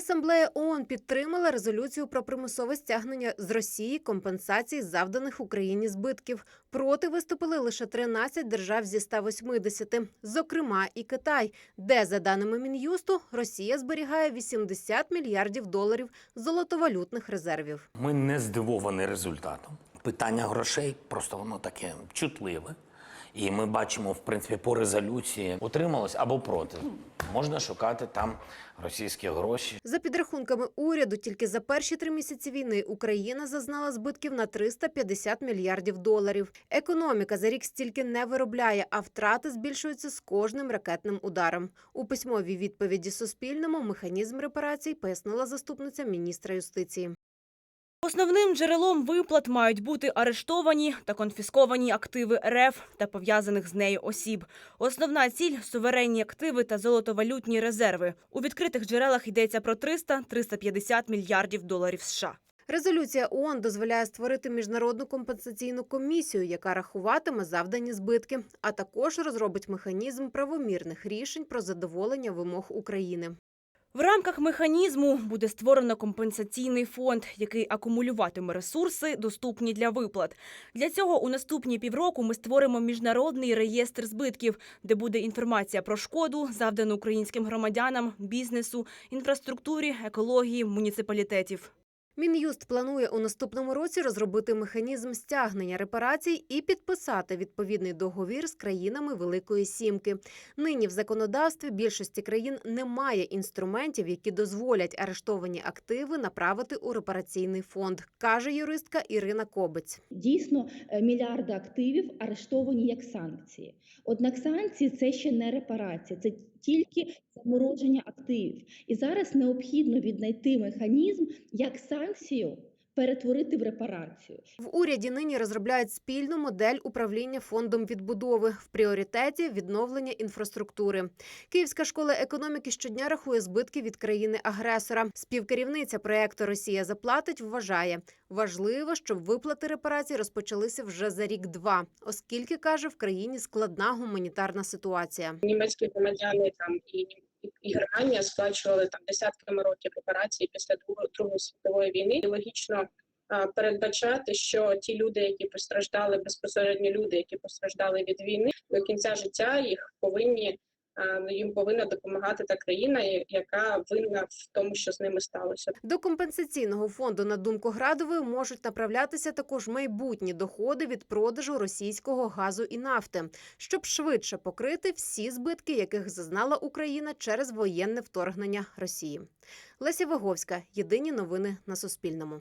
Генасамблея ООН підтримала резолюцію про примусове стягнення з Росії компенсацій завданих Україні збитків. Проти виступили лише 13 держав зі 180, зокрема і Китай, де, за даними Мін'юсту, Росія зберігає 80 мільярдів доларів золотовалютних резервів. Ми не здивовані результатом. Питання грошей просто воно таке чутливе. І ми бачимо, в принципі, по резолюції утрималось або проти. Можна шукати там російські гроші. За підрахунками уряду, тільки за перші три місяці війни Україна зазнала збитків на 350 мільярдів доларів. Економіка за рік стільки не виробляє, а втрати збільшуються з кожним ракетним ударом. У письмовій відповіді Суспільному механізм репарацій пояснила заступниця міністра юстиції. Основним джерелом виплат мають бути арештовані та конфісковані активи РФ та пов'язаних з нею осіб. Основна ціль суверенні активи та золотовалютні резерви. У відкритих джерелах йдеться про 300-350 мільярдів доларів США. Резолюція ООН дозволяє створити міжнародну компенсаційну комісію, яка рахуватиме завдані збитки, а також розробить механізм правомірних рішень про задоволення вимог України. В рамках механізму буде створено компенсаційний фонд, який акумулюватиме ресурси, доступні для виплат. Для цього у наступні півроку ми створимо міжнародний реєстр збитків, де буде інформація про шкоду, завдану українським громадянам, бізнесу, інфраструктурі, екології, муніципалітетів. Мін'юст планує у наступному році розробити механізм стягнення репарацій і підписати відповідний договір з країнами Великої Сімки. Нині в законодавстві більшості країн немає інструментів, які дозволять арештовані активи направити у репараційний фонд, каже юристка Ірина Кобець. Дійсно, е, мільярди активів арештовані як санкції. Однак санкції це ще не репарація, це тільки замороження активів. І зараз необхідно віднайти механізм, як санкцію перетворити в репарацію. В уряді нині розробляють спільну модель управління фондом відбудови в пріоритеті відновлення інфраструктури. Київська школа економіки щодня рахує збитки від країни-агресора. Співкерівниця проекту Росія заплатить вважає важливо, щоб виплати репарацій розпочалися вже за рік-два, оскільки каже в країні складна гуманітарна ситуація. німецькі громадяни там і, і, Германія сплачували там десятками років репарації після Другої, світової війни. І логічно передбачати, що ті люди, які постраждали, безпосередньо люди, які постраждали від війни, до кінця життя їх повинні їм повинна допомагати та країна, яка винна в тому, що з ними сталося. До компенсаційного фонду, на думку Градової, можуть направлятися також майбутні доходи від продажу російського газу і нафти, щоб швидше покрити всі збитки, яких зазнала Україна через воєнне вторгнення Росії. Леся Виговська. Єдині новини на Суспільному.